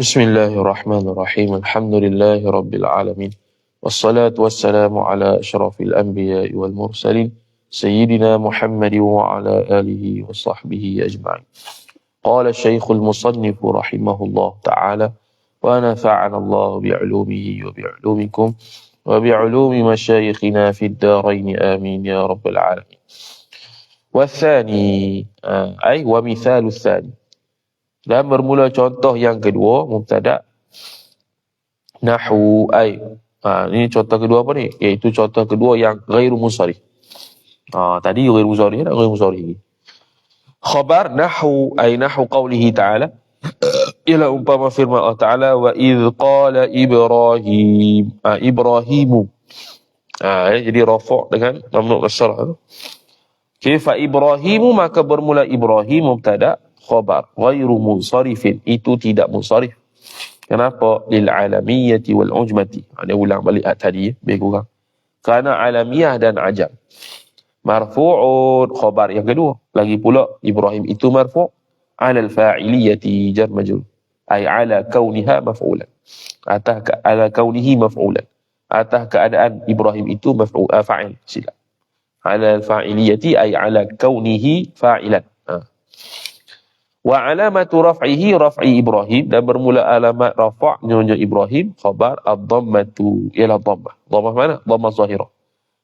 بسم الله الرحمن الرحيم الحمد لله رب العالمين والصلاة والسلام على أشرف الأنبياء والمرسلين سيدنا محمد وعلى آله وصحبه أجمعين قال الشيخ المصنف رحمه الله تعالى ونفعنا الله بعلومه وبعلومكم وبعلوم مشايخنا في الدارين آمين يا رب العالمين والثاني أي ومثال الثاني Dan bermula contoh yang kedua, mubtada nahu ay. Ha, ini contoh kedua apa ni? Iaitu contoh kedua yang ghairu musarih. Ha, tadi ghairu musarih, tak ghairu musarih. Khabar nahu ay nahu qawlihi ta'ala. Ialah umpama firman Allah Ta'ala wa idh qala Ibrahim ha, Ibrahimu ha, ya, jadi rafak dengan mamnu nasrah tu. Okay, fa Ibrahimu maka bermula Ibrahim mubtada khabar. Ghairu munsarifin. Itu tidak munsarif. Kenapa? Lil alamiyati wal ujmati. Ada ulang balik ayat tadi ya. Lebih kurang. Kerana alamiyah dan ajam. Marfu'un. Khabar yang kedua. Lagi pula Ibrahim itu marfu' ala al fa'iliyati jar majrur. Ay ala kauniha maf'ulan. Atas ala kaunihi maf'ulan. Atas keadaan Ibrahim itu maf'ul fa'il. Sila ala al fa'iliyati ay ala kaunihi fa'ilan Wa alamatu raf'ihi raf'i Ibrahim dan bermula alamat rafa' nyonya Ibrahim khabar ad-dhammatu ialah dhammah. Dhammah mana? Dhammah zahirah.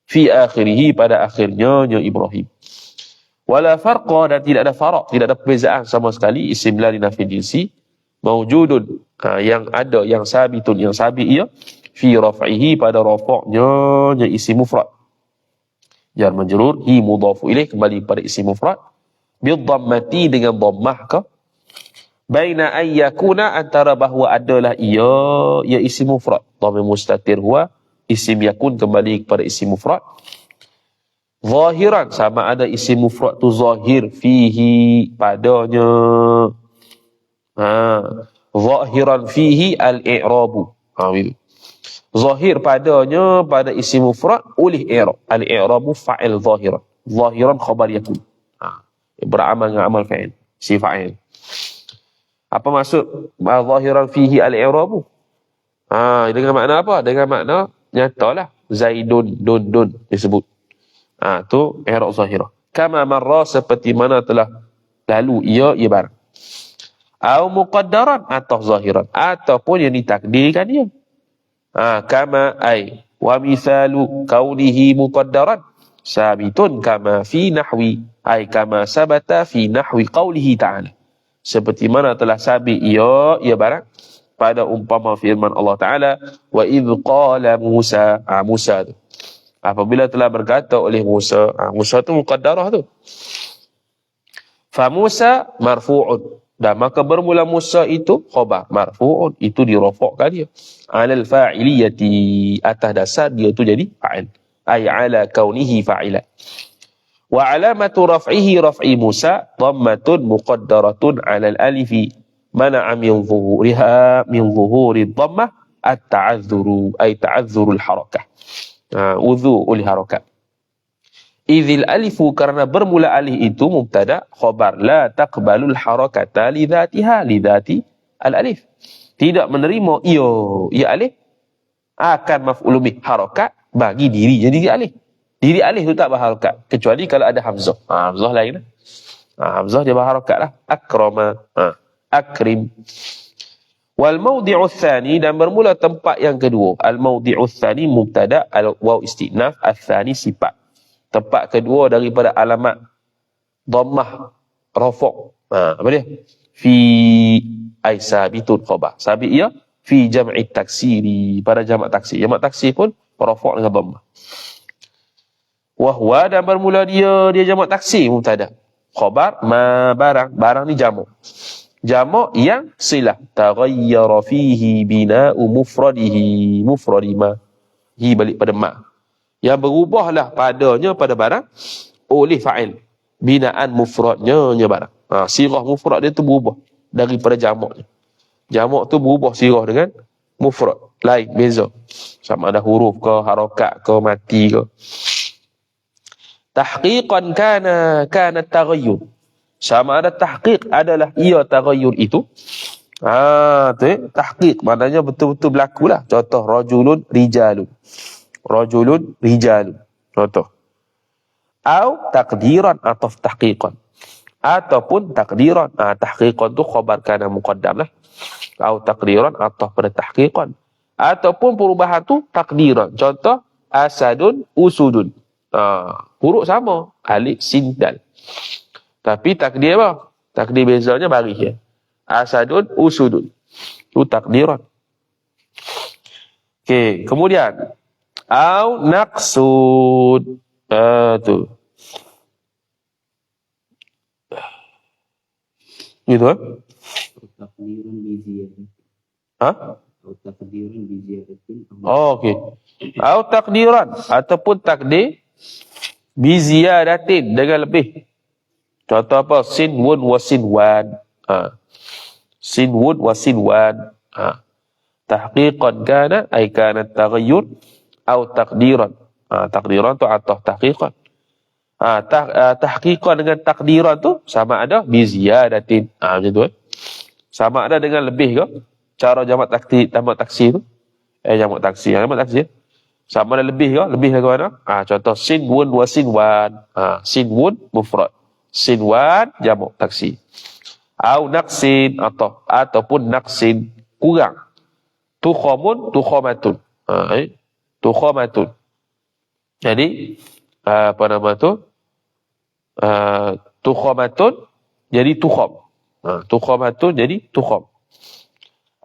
Fi akhirih pada akhirnya nyonya Ibrahim. Wala farqa dan tidak ada farak, tidak ada perbezaan sama sekali isim la nafi jinsi mawjudun ha, yang ada yang sabitun yang sabit ia fi raf'ihi pada rafa'nya nya isim mufrad. Jar majrur hi mudhafu ilaih kembali pada isim mufrad bidhammati dengan dhammah ke baina ayyakuna antara bahawa adalah ia ia isim mufrad. Dhamir mustatir huwa isim yakun kembali kepada isim mufrad. Zahiran sama ada isim mufrad tu zahir fihi padanya. Ha zahiran fihi al-i'rabu. Ha itu zahir padanya pada isim mufrad oleh i'rab. Al-i'rabu fa'il zahiran. Zahiran khabar yakun beramal dengan amal fa'il. Si fa'il. Apa maksud? Zahiran fihi al-i'rabu ha dengan makna apa? Dengan makna nyatalah zaidun dun dun disebut. Ha tu i'rab zahirah. Kama marra seperti mana telah lalu ia barang. Au muqaddaran atau zahiran. Ataupun yang ditakdirkan dia ha kama ai wa misalu kaunihi muqaddaran sabitun kama fi nahwi ay kama sabata fi nahwi qawlihi ta'ala. Seperti mana telah sabit ia ia barang pada umpama firman Allah Taala wa idh qala Musa ha, Musa tu. Apabila telah berkata oleh Musa ha, Musa tu muqaddarah tu. Fa Musa marfu'un. Dan maka bermula Musa itu khabar marfu'un. Itu dirafakkan dia. Alal fa'iliyati atas dasar dia tu jadi fa'il ay ala kaunihi fa'ila. Wa alamatu raf'ihi raf'i Musa dhammatun muqaddaratun 'ala al-alifi mana'a min zuhuriha min zuhuri dhammah at-ta'azzuru ay ta'azzuru al-harakah. Ha, udhu oleh harakat. Idhil alifu karena bermula alih itu mubtada khabar la taqbalul harakata li dhatiha li dhati al-alif. Tidak menerima ia ia alif akan maf'ul bih harakat bagi diri jadi diri alih. Diri alih tu tak berharakat kecuali kalau ada hamzah. Ha, hamzah lain lah. Ha, hamzah dia berharakat lah. Akrama. Ha, akrim. Wal mawdi'u thani dan bermula tempat yang kedua. Al mawdi'u thani mubtada al waw istinaf al thani sifat. Tempat kedua daripada alamat dhammah rafa'. Ha, apa dia? Fi ay sabitun khabar. Sabit ia fi jam'i taksiri pada jamak taksir. Jamak taksir pun rafa' dengan dhammah. Wahwa dan bermula dia dia jamak taksir mubtada. Khabar ma barang, barang ni jamak. Jamak yang silah taghayyara fihi bina'u mufradihi mufradi ma. Hi balik pada ma. Yang berubahlah padanya pada barang oleh fa'il. Binaan mufradnya nya barang. Ha, sirah mufrad dia tu berubah daripada jamaknya. Jamak tu berubah sirah dengan mufrad lain beza sama ada huruf ke harakat ke mati ke tahqiqan kana kana taghayyur sama ada tahqiq adalah ia taghayyur itu Ha, tu eh, tahqiq maknanya betul-betul berlaku lah. Contoh rajulun rijalun. Rajulun rijalun. Contoh. Au takdiran atau tahqiqan. Ataupun takdiran. Ha, tahqiqan tu khabar kana muqaddam lah. Au takdiran atau pada tahqiqan. Ataupun perubahan tu takdiran. Contoh asadun usudun. Ha, huruf sama. Alif sin dal. Tapi takdir apa? Takdir bezanya baris ya asadun usudun. Itu takdiran. Okey, kemudian au naqsud. Ah tu. Gitu kan? Ha? Oh, okey. Au takdiran ataupun takdir bi ziyadatin dengan lebih. Contoh apa? Sin wun wa sin wan. Ha sinwun wa sinwan ha. tahqiqan kana ay kana taghayyur atau takdiran ha, takdiran tu atau tahqiqan ha, tah, uh, tahqiqan dengan takdiran tu sama ada bi ziyadatin ha, macam tu eh? Sama ada dengan lebih ke? Cara jamak taksi jamak taksi tu? Eh jamak taksi. Jamak taksi eh? sama ada lebih ke? Lebih ke mana? Ha, contoh sinwun wa sinwan ha, sinwun mufrad. Sinwan jamak taksi. Au naqsin atau ataupun naqsin kurang. Tukhamun tukhamatun. Ha, eh? tukhamatun. Jadi apa nama tu? Uh, tukhamatun jadi tukham ha, tukhamatun jadi tukham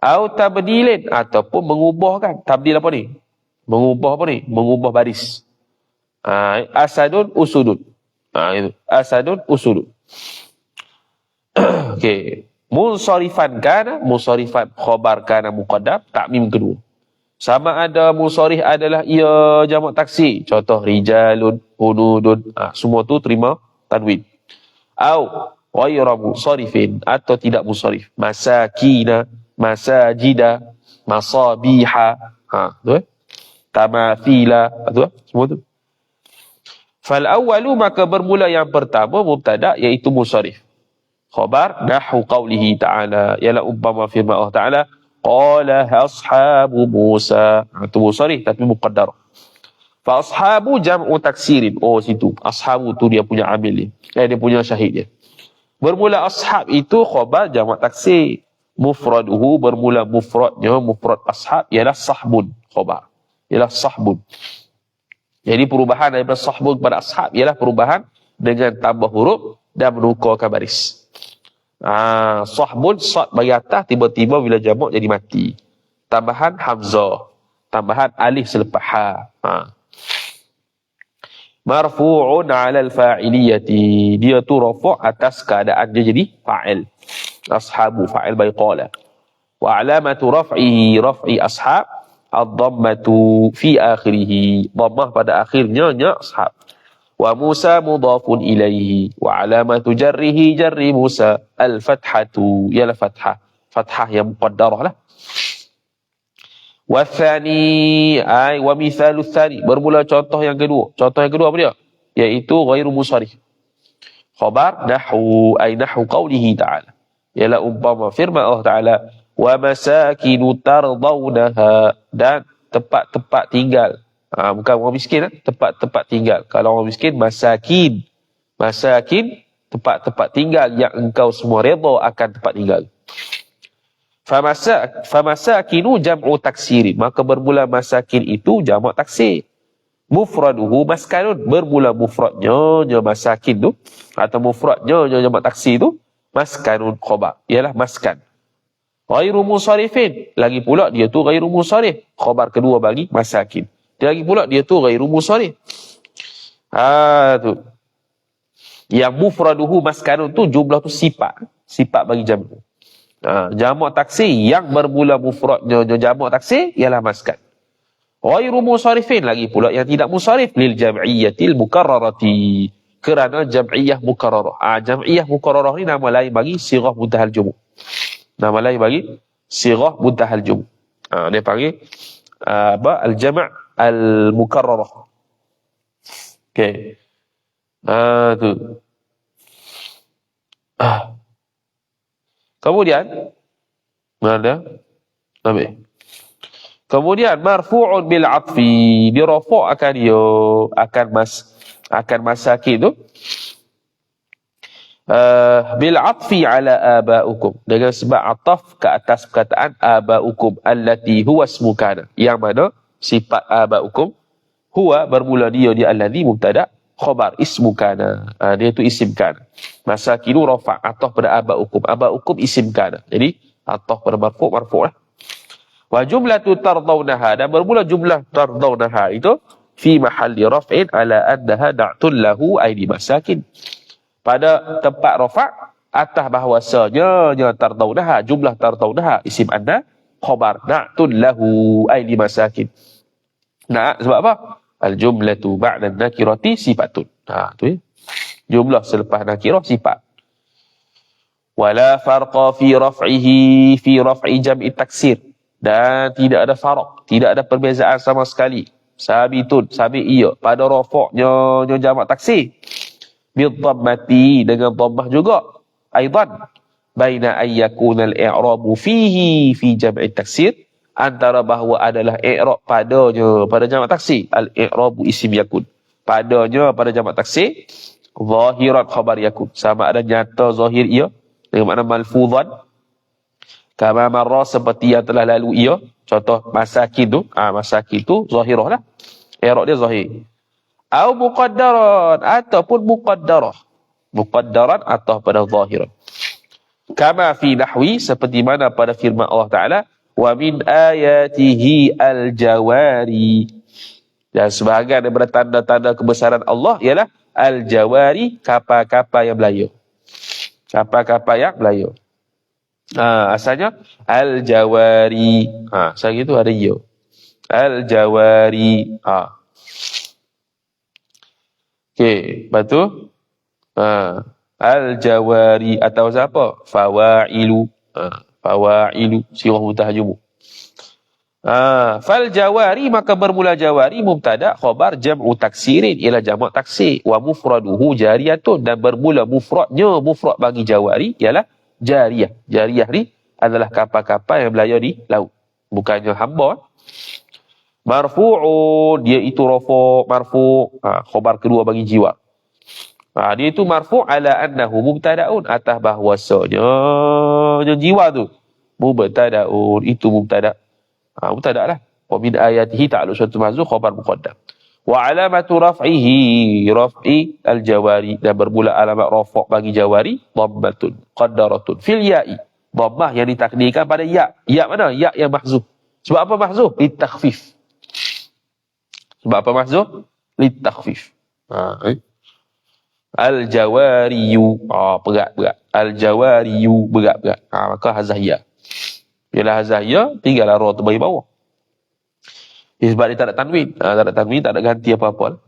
au tabdilin ataupun mengubahkan tabdil apa ni mengubah apa ni mengubah baris ha, asadun usudun ha, itu asadun usudun Okey. Munsarifan kana, munsarifan khabar kana muqaddam, takmim kedua. Sama ada munsarif adalah ia jamak taksi. Contoh rijalun, hunudun. Ha, semua tu terima tanwin. Au ghayra munsarifin atau tidak munsarif. Masakina, masajida, masabiha. Ha, tu eh? Tamathila. Tu eh? Semua tu. Fal awalu maka bermula yang pertama mubtada iaitu munsarif khabar nahu qawlihi ta'ala ialah umpama firman Allah Ta'ala qala ashabu Musa itu musarih tapi muqaddar fa ashabu jam'u taksirin oh situ ashabu tu dia punya amil ni eh, dia punya syahid dia bermula ashab itu khabar jamak taksir mufraduhu bermula mufradnya mufrad ashab ialah sahbun khabar ialah sahbun jadi perubahan daripada sahbun kepada ashab ialah perubahan dengan tambah huruf dan menukarkan baris. Ah, sahbun sad bagi atas tiba-tiba bila jamak jadi mati. Tambahan hamzah. Tambahan alif selepas ha. ha. Marfu'un 'ala al-fa'iliyati. Dia tu rafa' atas keadaan dia jadi fa'il. Ashabu fa'il bayi qala. Wa 'alamatu raf'i raf'i ashab ad-dhammatu fi akhirih. Dhammah pada akhirnya nya ashab wa Musa mudhafun ilaihi wa alamatu jarrihi jarri Musa al fathatu ya la fathah fathah yang muqaddarah lah wa thani ay wa mithalu thani bermula contoh yang kedua contoh yang kedua apa dia iaitu ghairu musarih khabar nahu ay nahu qawlihi ta'ala ialah umpama firman Allah Ta'ala wa masakinu tardawnaha dan tempat-tempat tinggal Ha, bukan orang miskin, eh? tempat-tempat tinggal. Kalau orang miskin, masakin. Masakin, tempat-tempat tinggal yang engkau semua redha akan tempat tinggal. Famasa, famasakinu jam'u taksiri. Maka bermula masakin itu jamak taksir. Mufraduhu maskanun. Bermula mufradnya, nya masakin tu. Atau mufradnya, nya jamak taksir tu. Maskanun khobar. Ialah maskan. Ghairu musarifin. Lagi pula dia tu ghairu musarif. Khobar kedua bagi masakin. Dia lagi pula dia tu ghairu musarif. Ha tu. Yang mufraduhu maskanun tu jumlah tu sifat. Sifat bagi jamak. Ha, jamak taksir yang bermula mufradnya jamak taksir ialah maskan. Ghairu musarifin lagi pula yang tidak musarif lil jam'iyyatil mukarrarati. Kerana jam'iyah mukarrarah. Ha, jam'iyah mukarrarah ni nama lain bagi sirah muntahal jumu. Nama lain bagi sirah muntahal jumu. Ha, dia panggil apa? Al-jama' al-mukarrarah. Okey. Ah tu. Ah. Kemudian Mana? Ambil. Kemudian marfu'un bil atfi. Dirafa' akan dia akan mas akan masakin tu. Uh, bil atfi ala abaukum. Dengan sebab ataf ke atas perkataan abaukum. Allati huwa ismu kana. Yang mana sifat abaukum huwa bermula dia dia alladhi mubtada khabar ismu kana uh, dia tu isim kana masakinu rafa' ataf pada abaukum abaukum isim kana jadi ataf pada marfu' marfu' lah Wa jumlatu tardawnaha dan bermula jumlah tardawnaha itu fi mahalli raf'in ala annaha da'tul lahu aidi masakin. Pada tempat rafa' atas bahawasanya nya tardawnaha jumlah tardawnaha isim anna khabar da'tul lahu aidi masakin. Nah, sebab apa? Al jumlatu ba'da nakirati sifatun. Ha, tu ya. Jumlah selepas nakirah sifat. Wala farqa fi raf'ihi fi raf'i jam'i taksir dan tidak ada farak, tidak ada perbezaan sama sekali. Sabitun, sabit iya pada rafa'nya nya jamak taksir. Bil dhammati dengan dhammah juga. Aidan baina ayyakuna al-i'rabu fihi fi jam'i taksir antara bahawa adalah i'rab padanya pada jamak taksir al-i'rabu isim yakun padanya pada jamak taksir zahirat khabar yakun sama ada nyata zahir ia dengan makna malfuzan Kama marra seperti yang telah lalu ia. Contoh masakin tu. Ah ha, masakin tu zahirah lah. Erok dia zahir. Au muqaddaran. Ataupun muqaddarah. Muqaddaran atau pada zahirah. Kama fi nahwi. Seperti mana pada firman Allah Ta'ala. Wa min ayatihi al-jawari. Dan sebahagian daripada tanda-tanda kebesaran Allah ialah al-jawari kapal-kapal yang belayar. Kapal-kapal yang belayar. Ha, asalnya al-jawari. Ha, saya itu ada ya. Al-jawari. Ha. Okey, lepas tu ha, al-jawari atau siapa? Fawailu. Ha, fawailu sirah mutahajum. Ha, fal jawari maka bermula jawari mubtada khabar jam'u taksirin ialah jamak taksir wa mufraduhu jariyatun dan bermula mufradnya mufrad bagi jawari ialah jariyah. Jariyah ni adalah kapal-kapal yang berlayar di laut. Bukannya hamba. Marfu'un, dia itu rafu' marfu' ha, khobar kedua bagi jiwa. Ha, dia itu marfu' ala annahu mubtada'un atas bahwasanya jiwa tu. Mubtada'un, itu mubtada' ha, mubtada' lah. Wa min ayatihi ta'alu suatu mazuk khobar muqaddam. Wa alamatu raf'ihi raf'i al-jawari. Dan bermula alamat rafa' bagi jawari dhammatun qaddaratun. Fil ya'i. Dhammah yang ditakdirkan pada ya. Ya mana? Ya yang mahzuf. Sebab apa mahzuf? Litakhfif. Sebab apa mahzuf? Litakhfif. Ha eh? Al-jawariyu. Ah oh, berat berat. Al-jawariyu berat berat. Ha maka hazah ya bila hazah ya tinggal ra tu bagi bawah. Ya, sebab dia tak ada tanwin. Ha, tak ada tanwin, tak ada ganti apa-apa.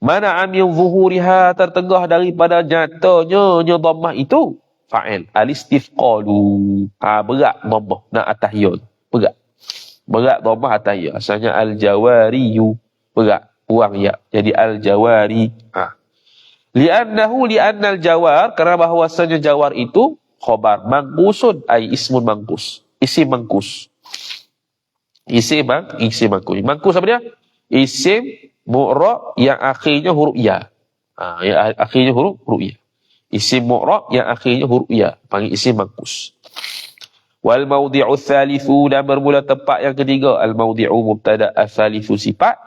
Mana amil zuhuriha tertegah daripada nyatanya nya dhammah itu? Fa'il. Alistifqalu. Ha berat dhammah nak atas ya berat. Berat dhammah atas ya asalnya al jawariyu berat. Kurang ya. Jadi al jawari ha li'annahu li'anna al jawar kerana bahwasanya jawar itu khabar mangkusun ai ismun mangkus isim mangkus Isim bang, isim mangkus. Mangkus apa dia? Isim mu'ra yang akhirnya huruf ya. Ha, yang akhirnya huruf huruf ya. Isim mu'ra yang akhirnya huruf ya. Panggil isim mangkus. Wal mawdi'u thalithu dan bermula tempat yang ketiga. Al mawdi'u mubtada al-thalithu sifat.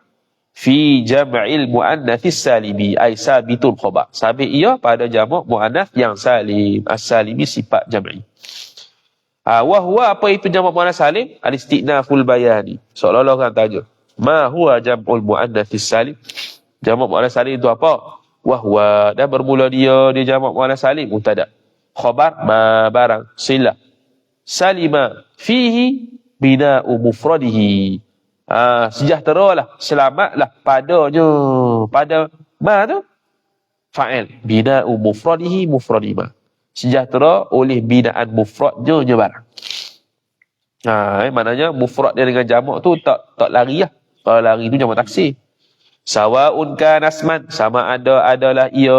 Fi jam'il mu'annathis salimi. Ay sabitun khobar. Sabit ia pada jamak mu'annath yang salim. As-salimi sifat jam'i. Ha, wahwa apa itu jamak muannas salim? Al-istinaful bayani. Seolah-olah orang tanya. Ma huwa jam'ul muannatsis salim? Jamak muannas salim itu apa? Wahwa dan bermula dia dia jamak muannas salim mutada. Khabar ma barang sila. Salima fihi bina'u mufradihi. Ah, sejahteralah, selamatlah padanya. Pada ma tu fa'il bina'u mufradihi mufradima sejahtera oleh binaan mufradnya je barang. Ha, eh, maknanya mufrad dia dengan jamak tu tak tak lari lah. Kalau lari tu jamak taksir. Sawaun kan asman. Sama ada adalah ia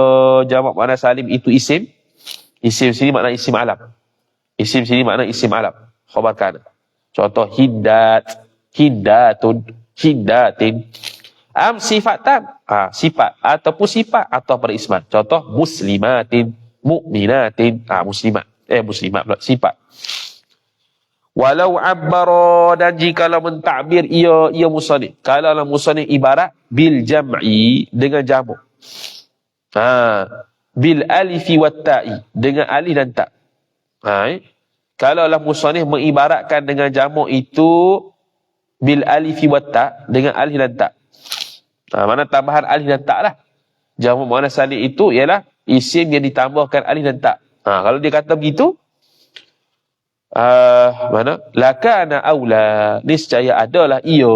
jamak mu'annas salim itu isim. Isim sini makna isim alam. Isim sini makna isim alam. khabar. Contoh hindat, hindatun, hindatin. Am sifatan, ha, sifat ataupun sifat atau perisman. Contoh muslimatin, mu'minatin, ha, muslimat. Eh muslimat pula, sifat. Walau abbara dan jikalau mentakbir ia ia musanif. Kalau lah musanif ibarat bil jam'i dengan jamu. Ha, bil alifi wat ta'i dengan alif dan tak. Ha, eh? Kalau musanif mengibaratkan dengan jamu itu bil alifi wat ta dengan alif dan tak. Ha, mana tambahan alif dan tak lah. Jamu mana salih itu ialah isim yang ditambahkan alif dan tak. Ha, kalau dia kata begitu, uh, mana? Lakana aula. Niscaya adalah ia.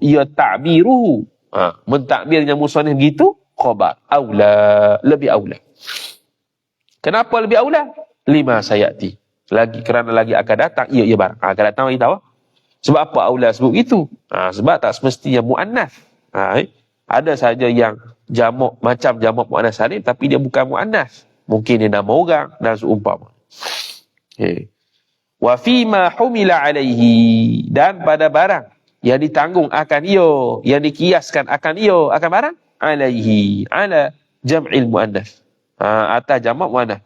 Ia takbiru. Ha, mentakbirnya musanif begitu, khobar. Aula. Lebih aula. Kenapa lebih aula? Lima sayati lagi kerana lagi akan datang ia ia barang ha, akan datang bagi tahu sebab apa aula sebut itu ha, sebab tak semestinya muannas. Ha, eh? ada saja yang jamak macam jamak muannas salim tapi dia bukan muannas. Mungkin dia nama orang dan seumpama. Okay. wa fi ma humila alaihi. Dan pada barang yang ditanggung akan ia yang dikiaskan akan ia akan barang? Alaihi. Ala jam'il muannas. Ha, atas jamak muannas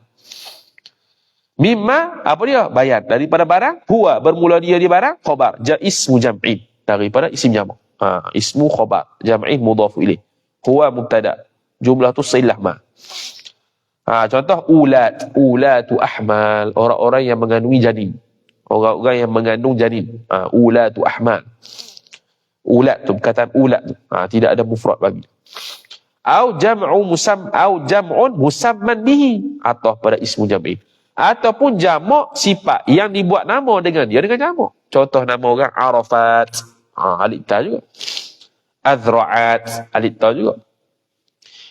Mimma apa dia? Bayan. Daripada barang, huwa bermula dia di barang, khabar. Ja ismu jam'in. Daripada isim jamak. Ha, ismu khabar. Jam'in mudhafu ilaih. Huwa mubtada. Jumlah tu silah ma. Ha, contoh ulat. Ulatu ahmal. Orang-orang yang mengandungi janin. Orang-orang yang mengandung janin. Ha, ulatu ahmal. Ulat tu perkataan ulat tu. Ha, tidak ada mufrad bagi. Au jam'u musam au jam'un musamman bihi atau pada ismu jam'in ataupun jamak sifat yang dibuat nama dengan dia dengan jamak. Contoh nama orang Arafat, ha, alif ta juga. Azra'at, alif ta juga.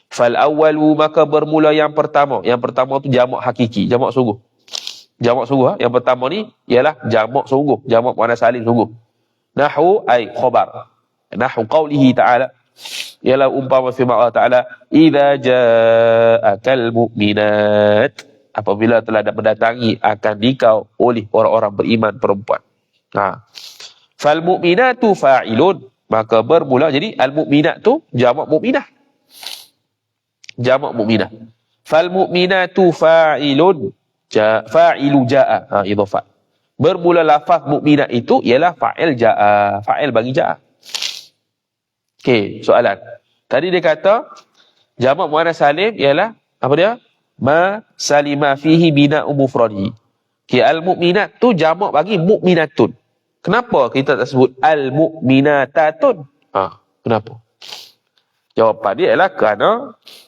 Fal awwalu maka bermula yang pertama. Yang pertama tu jamak hakiki, jamak sungguh. Jamak sungguh, ha? yang pertama ni ialah jamak sungguh, jamak mana salim sungguh. Nahu ay khabar. Nahu qawlihi ta'ala ialah umpama firman Allah Ta'ala Iza ja'akal mu'minat apabila telah mendatangi akan dikau oleh orang-orang beriman perempuan. Ha. Fal mu'minatu fa'ilun. Maka bermula. Jadi al mu'minat tu jamak mu'minah. Jamak mu'minah. Fal mu'minatu fa'ilun. Ja, fa'ilu ja'a. Ha, idhafat. Bermula lafaz mu'minat itu ialah fa'il ja'a. Fa'il bagi ja'a. Okey, soalan. Tadi dia kata jamak mu'annas salim ialah apa dia? Ma salima fihi bina mufradi. Ki al mukminat tu jamak bagi mukminatun. Kenapa kita tak sebut al mukminatatun? Ha, kenapa? Jawapan dia ialah kerana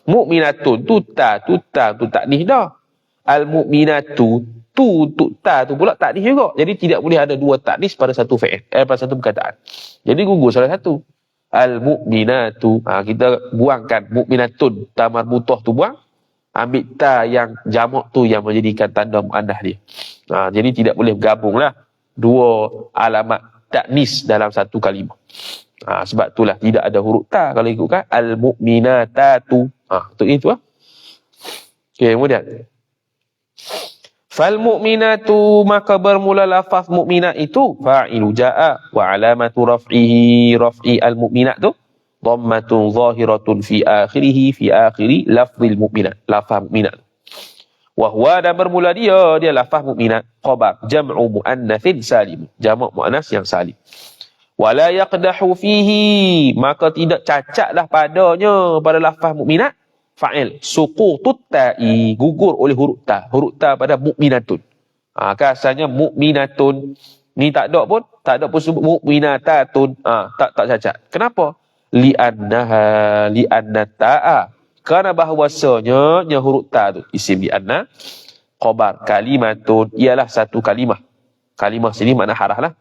mukminatun tu ta tu ta tu tak nih dah. Al mukminatu tu tu ta tu pula tak nih juga. Jadi tidak boleh ada dua taknis pada satu fi'il, eh pada satu perkataan. Jadi gugur salah satu. Al mukminatu. Ha, kita buangkan mukminatun ta marbutah tu buang ambil ta yang jamak tu yang menjadikan tanda muannas dia. Ha, jadi tidak boleh bergabunglah dua alamat taknis dalam satu kalimah. Ha, sebab itulah tidak ada huruf ta kalau ikutkan al-mu'minatatu. Ha, untuk itu ah. Okey, kemudian. Fal mu'minatu maka bermula lafaz mu'minat itu fa'ilu ja'a wa alamatu raf'ihi raf'i al-mu'minat tu dhammatun zahiratun fi akhirih fi akhiri lafzil mu'minat lafaz mu'minat. Wa huwa dan bermula dia dia lafaz mu'minat. Khabar jam'u muannatsin salim. Jamak muannas yang salim. Wala yaqdahu fihi maka tidak cacatlah padanya pada lafaz mu'minat. Fa'il suqutut ta'i gugur oleh huruf ta. Huruf ta pada mu'minatun. Ha, asalnya mu'minatun. Ni tak ada pun tak ada pun sebut mu'minatatun. Ha, tak tak cacat. Kenapa li'annaha li'anna ta'a. Kerana bahawasanya nya huruf ta tu isim li'anna khabar kalimatun ialah satu kalimah. Kalimah sini makna harah lah.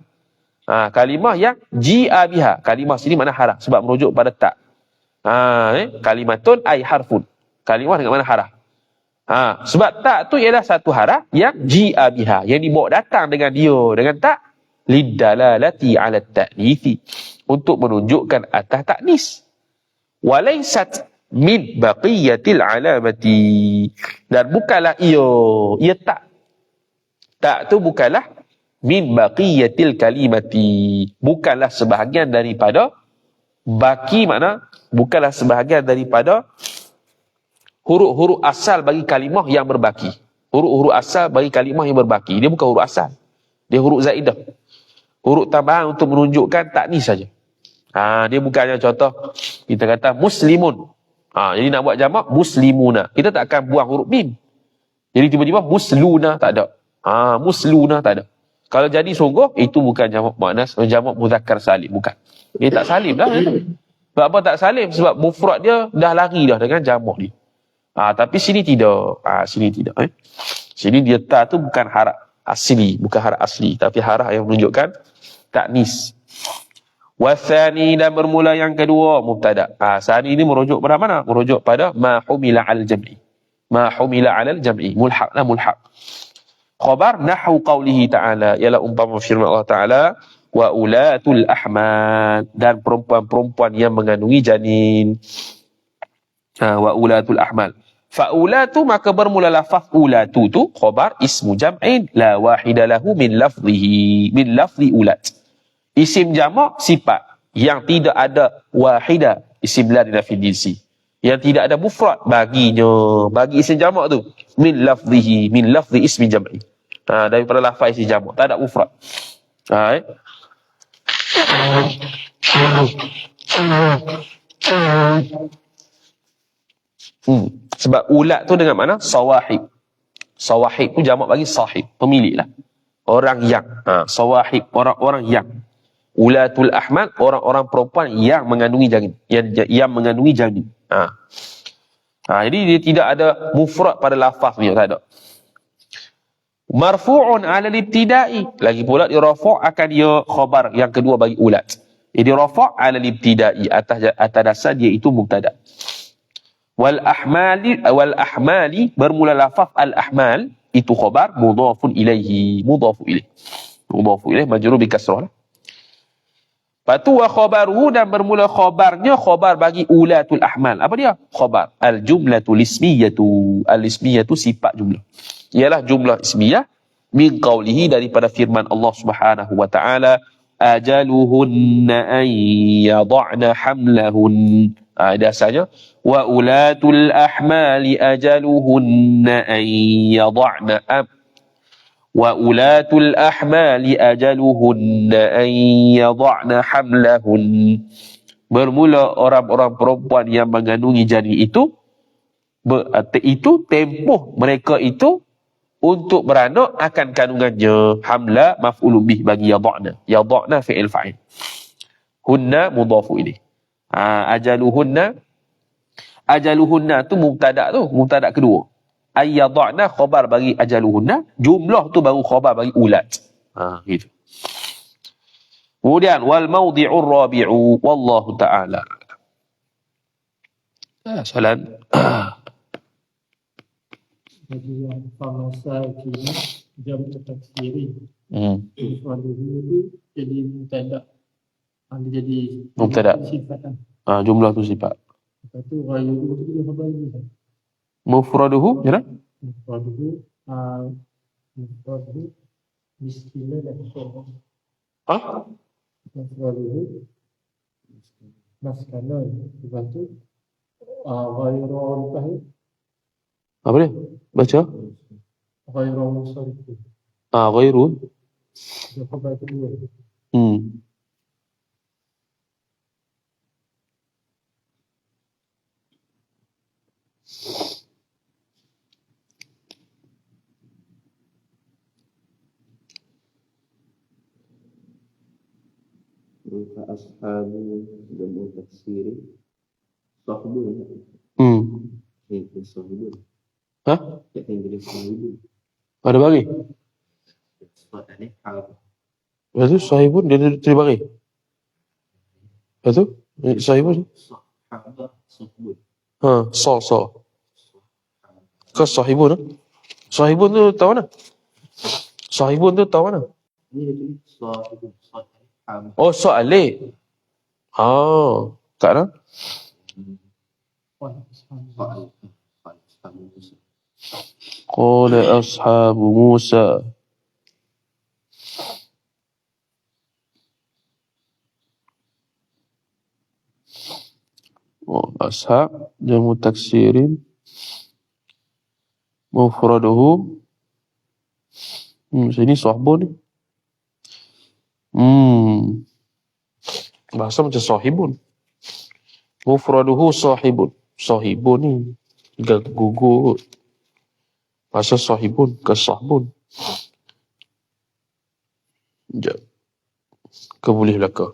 Ha, kalimah yang ji'a biha. Kalimah sini makna harah sebab merujuk pada tak ha, eh? kalimatun ay harfun. Kalimah dengan makna harah. Ha, sebab tak tu ialah satu harah yang ji'a biha. Yang dibawa datang dengan dia dengan tak lidalalati ala ta'nithi untuk menunjukkan atas taknis. Walaisat min baqiyatil alamati. Dan bukanlah ia. Ia tak. Tak tu bukanlah min baqiyatil kalimati bukanlah sebahagian daripada baki mana bukanlah sebahagian daripada huruf-huruf asal bagi kalimah yang berbaki huruf-huruf asal bagi kalimah yang berbaki dia bukan huruf asal dia huruf zaidah huruf tambahan untuk menunjukkan taknis saja ha, dia bukannya contoh kita kata muslimun ha, jadi nak buat jamak muslimuna kita tak akan buang huruf mim jadi tiba-tiba musluna tak ada ha, musluna tak ada kalau jadi sungguh, itu bukan jamak mu'anas, jamak muzakkar salim. Bukan. Dia tak salim dah. Sebab apa tak salim? Sebab mufrad dia dah lari dah dengan jamak dia. Ha, tapi sini tidak. Ha, sini tidak. Eh. Sini dia ta tu bukan harap asli. Bukan harap asli. Tapi harap yang menunjukkan taknis. Wasani dan bermula yang kedua mubtada. Ha, sani ini merujuk pada mana? Merujuk pada ma humila al jam'i. Ma humila al jam'i. Mulhaq lah mulhaq khabar nahu qawlihi ta'ala ialah umpama firman Allah Ta'ala wa ulatul ahmal dan perempuan-perempuan yang mengandungi janin ha, wa ulatul ahmal fa ulatu maka bermula lafaz ulatu tu khabar ismu jam'in la wahida lahu min lafzihi min lafzi ulat isim jamak sifat. Yang tidak ada wahida isim la dinafi jinsi. Yang tidak ada mufrad baginya. Bagi isim jamak tu min lafzihi min lafzi ismi jam'i. Ha, daripada lafaz isim jamak. Tak ada mufrad. Ha, eh? hmm. sebab ulat tu dengan mana? Sawahib. Sawahib tu jamak bagi sahib pemilik lah. Orang yang. Ha, sawahib. Orang-orang yang ulatul ahmad orang-orang perempuan yang mengandungi janin yang yang mengandungi janin Ha. ha. jadi dia tidak ada mufrad pada lafaz dia tak ada. Marfu'un 'ala al-ibtida'i. Lagi pula dia rafa' akan dia khabar yang kedua bagi ulat. Jadi rafa' 'ala al-ibtida'i atas atas dasar dia itu mubtada. Wal ahmali wal ahmali bermula lafaz al-ahmal itu khabar mudhafun ilaihi mudhafu ilaihi. Mudhafu ilaihi majrur bi kasrah. Lepas tu wa dan bermula khabarnya khabar bagi ulatul ahmal. Apa dia? Khabar. Al jumlatul ismiyatu. Al ismiyatu sifat jumlah. Ialah jumlah ismiyah min qawlihi daripada firman Allah Subhanahu wa taala ajaluhunna an yad'na hamlahun. Ha, dasarnya wa ulatul ahmali ajaluhunna an yad'na ulatul ahmali ajaluhunna an yad'na hamlahun. Bermula orang-orang perempuan yang mengandungi janin itu itu tempoh mereka itu untuk beranak akan kandungannya. Hamla maf'ul bih bagi yad'na yad'na fi'il fa'il. Hunna mudhafu ilaih ha, ajaluhunna. Ajaluhunna tu mubtada tu mubtada kedua ayyadana khabar bagi ajaluhunna. Jumlah tu baru khabar bagi ulat. Ha. Gitu. Kemudian wal mawdi'ur rabi'u wallahu ta'ala. Ah soalan. Jadi yang famasa kini jam tafsiri hmm. Jadi mubtada. Ada jadi Mubtada. sifat lah. ah jumlah tu sifat. Lepas tu ghairu tu dia khabar juga mufraduhu ya mufraduhu ah mufraduhu dan ha mufraduhu maskanan lepas tu ah ghairu al apa dia? Baca? Ghairu musarif ah ghairu dia khabar kedua hmm ka ashabu jamu taksiri sahbun hmm. Ini sahbun ha? Kita ingin sahbun Ada bagi? Sebab ini hab lepas tu sahibun dia dari bagi? Lepas tu sahibun ha so so ke sahibun ha? sahibun tu tahu mana? Sahibun tu tahu mana? Ini dia tulis sahibun Oh, soal oh, tak lah. Qala ashabu Musa. Oh, ashab jamu taksirin mufraduhu. Hmm, sini sahabu ni hmm. bahasa macam sahibun mufraduhu sahibun sahibun ni gak gugur bahasa sahibun ke sahbun Sekejap. Ke boleh belaka.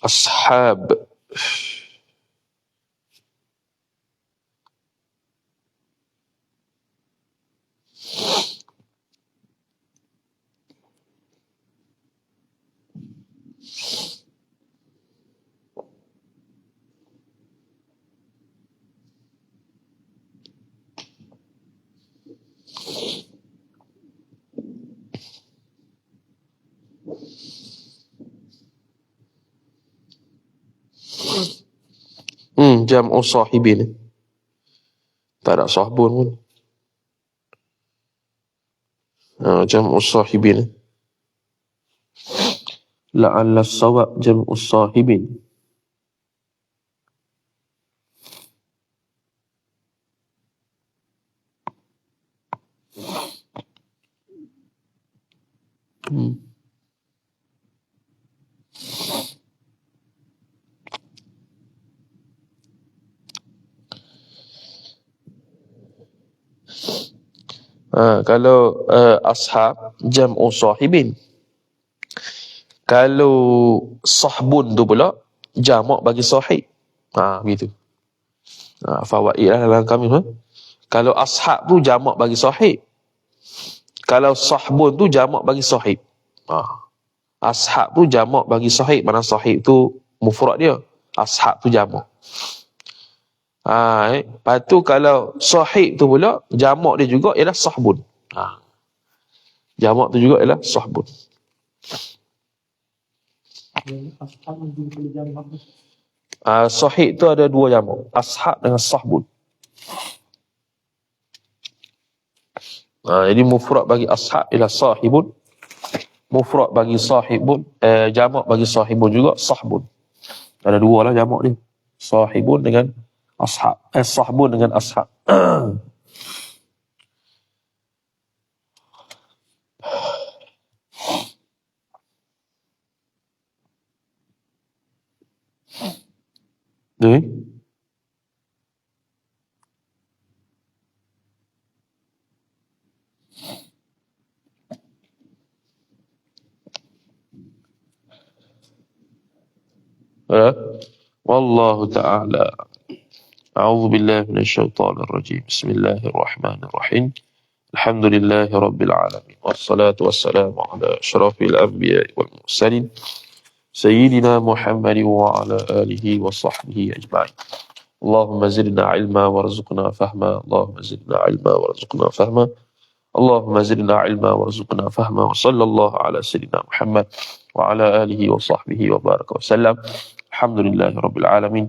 Ashab. Jam'u sahibin. Tak ada sahbun pun. Ha, jam'u sahibin. La'alla sawab jam'u sahibin. Hmm. Ha, kalau uh, ashab jam'u sahibin. Kalau sahbun tu pula jamak bagi sahib. Ha, begitu. Ha, fawaid lah dalam kami ha? Kalau ashab tu jamak bagi sahib. Kalau sahbun tu jamak bagi sahib. Ha. Ashab tu jamak bagi sahib. Mana sahib tu mufrad dia. Ashab tu jamak. Ha, eh. Lepas tu kalau sahib tu pula, jamak dia juga ialah sahbun. Ha. Jamak tu juga ialah sahbun. Jamak. Ha, sahib tu ada dua jamak. Ashab dengan sahbun. Ha, jadi mufrad bagi ashab ialah sahibun. Mufrad bagi sahibun, eh, jamak bagi sahibun juga sahbun. Ada dua lah jamak dia. Sahibun dengan ashab. Eh, sahbun dengan ashab. Ha? Wallahu ta'ala أعوذ بالله من الشيطان الرجيم. بسم الله الرحمن الرحيم. الحمد لله رب العالمين والصلاة والسلام على أشرف الأنبياء والمرسلين سيدنا محمد وعلى آله وصحبه أجمعين. اللهم زدنا علما وارزقنا فهما. اللهم زدنا علما وارزقنا فهما. اللهم زدنا علما وارزقنا فهما. وصلى الله على سيدنا محمد وعلى آله وصحبه وبارك وسلم. الحمد لله رب العالمين.